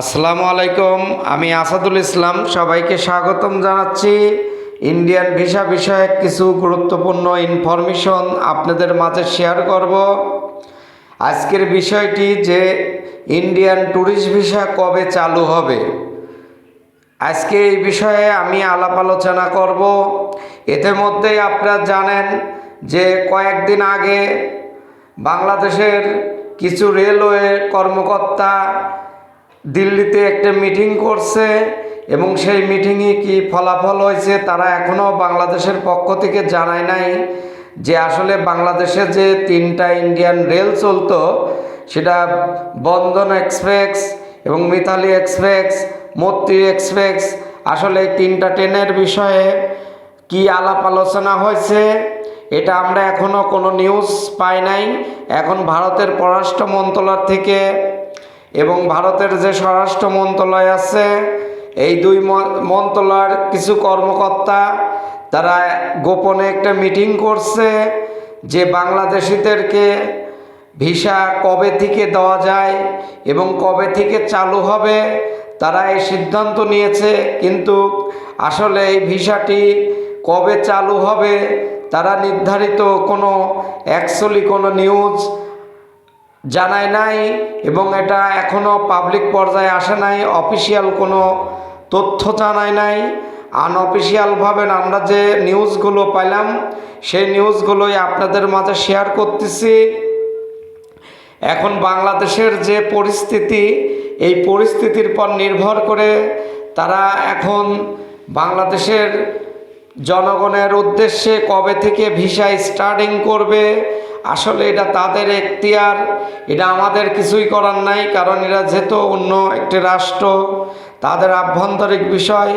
আসসালামু আলাইকুম, আমি আসাদুল ইসলাম, সবাইকে স্বাগতম জানাচ্ছি। ইন্ডিয়ান ভিসা বিষয়ক কিছু গুরুত্বপূর্ণ ইনফরমেশন আপনাদের মাঝে শেয়ার করব। আজকের বিষয়টি যে ইন্ডিয়ান ট্যুরিস্ট ভিসা কবে চালু হবে? আজকে এই বিষয়ে আমি আলাপ আলোচনা করব। এতে মধ্যেই আপনারা জানেন যে কয়েকদিন আগে বাংলাদেশের কিছু রেলওয়ে কর্মকর্তা দিল্লিতে একটা মিটিং করছে এবং সেই মিটিংয়ে কি ফলাফল হয়েছে তারা এখনও বাংলাদেশের পক্ষ থেকে জানায় নাই যে আসলে বাংলাদেশে যে তিনটা ইন্ডিয়ান রেল চলতো, সেটা বন্ধন এক্সপ্রেস এবং মিতালি এক্সপ্রেস মৈত্রী এক্সপ্রেস আসলে তিনটা ট্রেনের বিষয়ে কি আলাপ আলোচনা হয়েছে, এটা আমরা এখনও কোনো নিউজ পাই নাই। এখন ভারতের পররাষ্ট্র মন্ত্রণালয় থেকে এবং ভারতের যে স্বরাষ্ট্র মন্ত্রণালয় আছে, এই দুই মন্ত্রণালয়ের কিছু কর্মকর্তা, তারা গোপনে একটা মিটিং করছে যে বাংলাদেশিদেরকে ভিসা কবে থেকে দেওয়া যায় এবং কবে থেকে চালু হবে, তারা এই সিদ্ধান্ত নিয়েছে। কিন্তু আসলে এই ভিসাটি কবে চালু হবে, তারা নির্ধারিত কোনো অ্যাকচুয়ালি কোনো নিউজ জানায় নাই এবং এটা এখনও পাবলিক পর্যায়ে আসে নাই অফিসিয়াল কোনো তথ্য জানায় নাই। আনঅফিসিয়ালভাবে আমরা যে নিউজগুলো পাইলাম, সেই নিউজগুলোই আপনাদের মাঝে শেয়ার করতেছি। এখন বাংলাদেশের যে পরিস্থিতি, এই পরিস্থিতির পর নির্ভর করে তারা এখন বাংলাদেশের জনগণের উদ্দেশ্যে কবে থেকে ভিসা স্টার্টিং করবে আসলে এটা তাদের এখতিয়ার, এটা আমাদের কিছুই করার নাই, কারণ এরা যেহেতু অন্য একটি রাষ্ট্র, তাদের আভ্যন্তরিক বিষয়,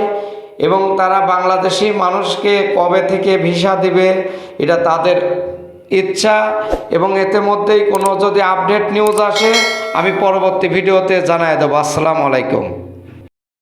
এবং তারা বাংলাদেশি মানুষকে কবে থেকে ভিসা দিবে, এটা তাদের ইচ্ছা, এবং এতে মধ্যেই কোনো যদি আপডেট নিউজ আসে, আমি পরবর্তী ভিডিওতে জানাই দেবো। আসসালামু আলাইকুম।